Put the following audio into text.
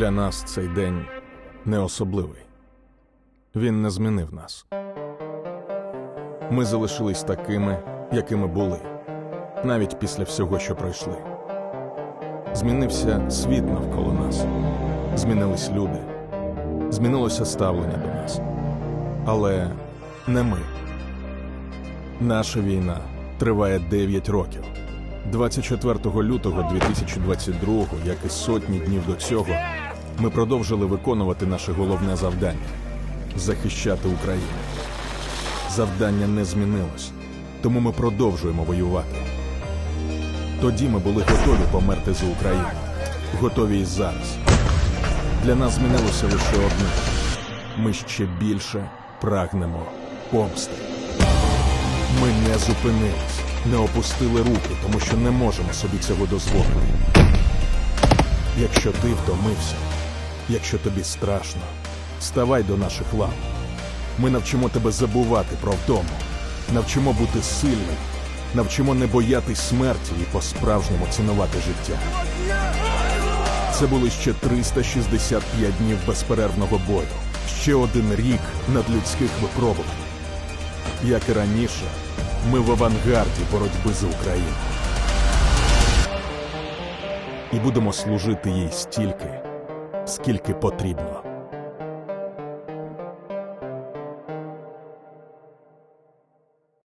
Для нас цей день не особливий. Він не змінив нас. Ми залишились такими, якими були, навіть після всього, що пройшли. Змінився світ навколо нас, змінились люди, змінилося ставлення до нас. Але не ми. Наша війна триває 9 років. 24 лютого 2022, як і сотні днів до цього, ми продовжили виконувати наше головне завдання захищати Україну. Завдання не змінилось, тому ми продовжуємо воювати. Тоді ми були готові померти за Україну, готові і зараз. Для нас змінилося лише одне: ми ще більше прагнемо помсти. Ми не зупинились, не опустили руки, тому що не можемо собі цього дозволити. Якщо ти втомився, якщо тобі страшно, ставай до наших лав. Ми навчимо тебе забувати про вдому, навчимо бути сильним, навчимо не боятись смерті і по-справжньому цінувати життя. Це були ще 365 днів безперервного бою, ще один рік надлюдських випробувань. Як і раніше, ми в авангарді боротьби за Україну. І будемо служити їй стільки, скільки потрібно.